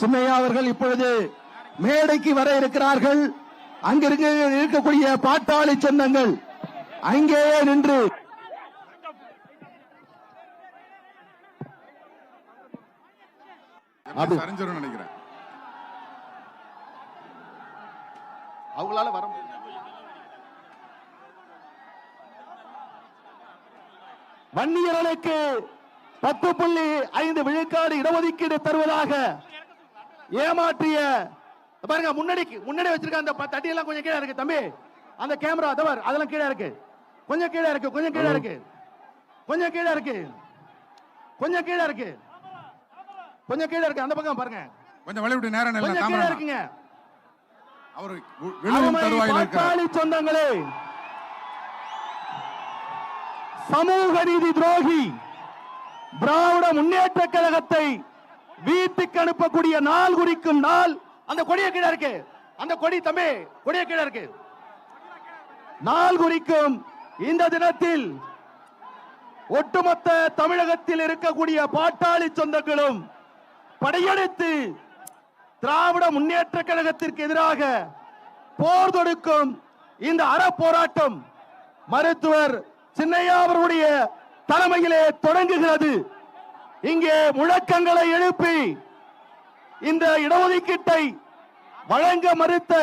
சின்னையா அவர்கள் இப்பொழுது மேடைக்கு வர இருக்கிறார்கள். அங்கிருக்க இருக்கக்கூடிய பாட்டாளி சொந்தங்கள் அங்கேயே நின்று நினைக்கிறேன். அவங்களால வர வன்னியர்களுக்கு பத்து புள்ளி ஐந்து விழுக்காடு இடஒதுக்கீடு தருவதாக ஏமாற்றிய பாருங்க முன்னாடி முன்னாடி வச்சிருக்க அந்த தட்டி எல்லாம் கொஞ்சம் கீழே இருக்கு தம்பி. அந்த கேமரா தவர் அதெல்லாம் கீழே இருக்கு. கொஞ்சம் கீழே இருக்கு கொஞ்சம் கீழே இருக்கு. கொஞ்சம் கீழே இருக்கு. கொஞ்சம் கீழே இருக்கு. கொஞ்சம் கீழே இருக்கு அந்த பக்கம் பாருங்க. கொஞ்சம் வழி விட்டு நேரம் இல்லை கீழே இருக்குங்க. அவர் வி- விழுவும் அருமை தருவாயில் இருக்கிறார் பாட்டாளி சொந்தங்களே. சமூக நீதி துரோகி திராவிட முன்னேற்ற கழகத்தை வீட்டுக்கு அனுப்பக்கூடிய நாள் குறிக்கும் நாள். அந்த கொடிய கீழே இருக்கு. அந்த கொடி தம்பி கொடிய கீழே இருக்கு. நாள் குறிக்கும் இந்த தினத்தில் ஒட்டுமொத்த தமிழகத்தில் இருக்கக்கூடிய பாட்டாளி சொந்தங்களும் படையெடுத்து திராவிட முன்னேற்ற கழகத்திற்கு எதிராக போர் தொடுக்கும் இந்த அறப்போராட்டம் மருத்துவர் சின்னையா அவருடைய தலைமையிலே தொடங்குகிறது. இங்கே முழக்கங்களை எழுப்பி இந்த இடஒதுக்கீட்டை வழங்க மறுத்த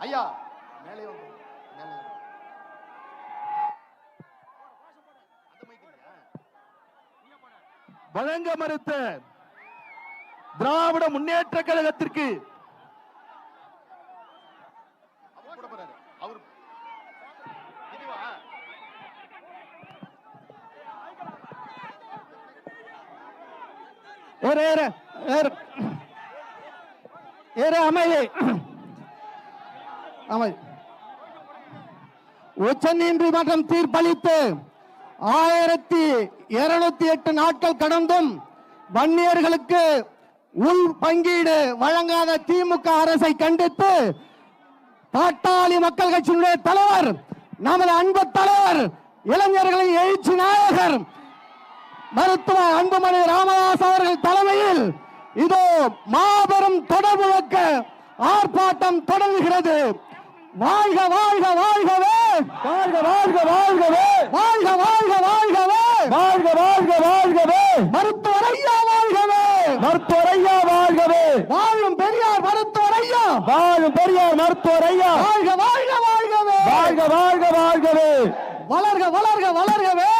ஐயா. வழங்க மறுத்த திராவிட முன்னேற்ற கழகத்திற்கு ஏறு, ஏறு, அமைதி. அமைதி. உச்ச நீதிமன்றம் தீர்ப்பளித்து ஆயிரத்தி இருநூத்தி எட்டு நாட்கள் கடந்தும் வன்னியர்களுக்கு உள் பங்கீடு வழங்காத திமுக அரசை கண்டித்து பாட்டாளி மக்கள் கட்சியினுடைய தலைவர் நமது அன்பு தலைவர் இளைஞர்களின் எழுச்சி நாயகர் மருத்துவர் அன்புமணி ராமதாஸ் அவர்கள் தலைமையில் இதோ மாபெரும் தொடர் முழக்க ஆர்ப்பாட்டம் தொடங்குகிறது. வாழ்க வாழ்க வாழ்கவே! வாழ்க வாழ்க வாழ்கவே! வாழ்க வாழ்க வாழ்கவே! வாழ்க வாழ்க வாழ்கவே! மருத்துவர் ஐயா வாழ்கவே! மருத்துவர் ஐயா வாழ்கவே! வாழும் பெரியார் மருத்துவர் ஐயா! வாழும் பெரியார் மருத்துவர் ஐயா! வாழ்க வாழ்க வாழ்கவே! வாழ்க வாழ்க வாழ்கவே! வளர்க வளர்க வளர்கவே!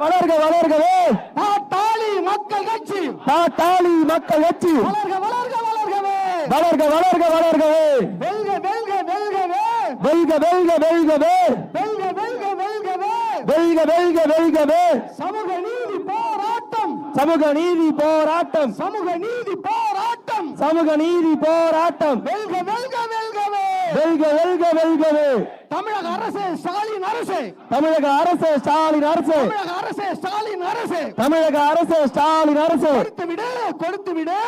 வளர்க வளர்க வளர்கவே. பாட்டாளி மக்கள் கட்சி. பாட்டாளி மக்கள் கட்சி. வளர்க வளர்க வளர்கவே. வளர்க வளர்க வளர்கவே. வெல்க வெல்க வெல்கவே. வெல்க வெல்க வெல்கவே. வெல்க வெல்க வெல்கவே. வெல்க வெல்க வெல்கவே. சமூக நீதி போராட்டம். சமூக நீதி போராட்டம். சமூக நீதி போராட்டம். சமூக நீதி போராட்டம். வெல்க வெல்க வெல்க வெல்க வெல்கவே. தமிழக அரசு ஸ்டாலின் அரசு. தமிழக அரசு ஸ்டாலின் அரசு. தமிழக அரசு ஸ்டாலின் அரசு. தமிழக அரசு ஸ்டாலின் அரசு. கொடுத்து விடு கொடுத்து விடு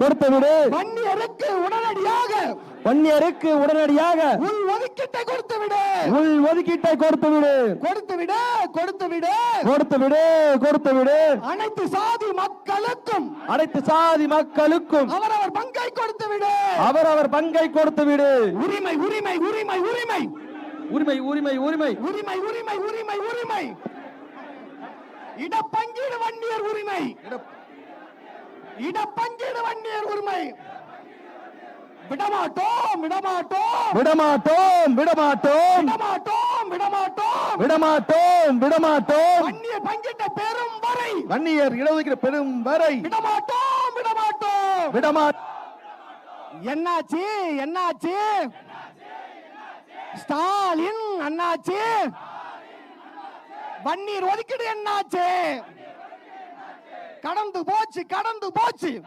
கொடுத்து விடு வன்னியருக்கு உடனடியாக. வன்னியருக்கு உடனடியாக. உள் ஒதுக்கீட்டை கொடுத்து விடு உள் ஒதுக்கீட்டை கொடுத்து விடு கொடுத்து விடு கொடுத்து விடு கொடுத்து விடு கொடுத்து விடு அனைத்து சாதி மக்களுக்கும். அனைத்து சாதி மக்களுக்கும். அவரவர் பங்கை கொடுத்து விடு அவரவர் பங்கை கொடுத்து விடு. உரிமை உரிமை உரிமை உரிமை. உரிமை உரிமை உரிமை. உரிமை உரிமை உரிமை உரிமை. இடப்பங்கீடு வன்னியர் உரிமை. இடப்பங்கீடு வன்னியர் உரிமை. விடமாட்டோம் விடமாட்டோம். விடமாட்டோம் விடமாட்டோம். விடமாட்டோம் விடமாட்டோம். விடமாட்டோம் விடமாட்டோம். வன்னியர் பங்கிட்ட பெரும் வரை. வன்னியர் இடஒதுக்கீடு பெரும் வரை. விடமாட்டோம் விடமாட்டோம். விடமா என்னாச்சு? என்னாச்சு? ஸ்டாலின் அண்ணாச்சு. வன்னீர் ஒதுக்கீடு என்னாச்சு? கடந்து போச்சு கடந்து போச்சு.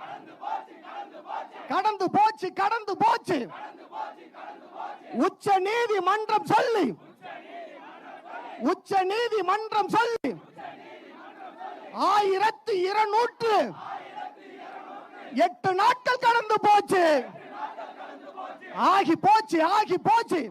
கடந்து போச்சு கடந்து போச்சு. உச்ச நீதி மன்றம் சொல்லி. உச்ச நீதிமன்றம் சொல்லி. ஆயிரத்தி இருநூற்று எட்டு நாட்கள் கடந்து போச்சு. ஆகி போச்சு ஆகி போச்சு.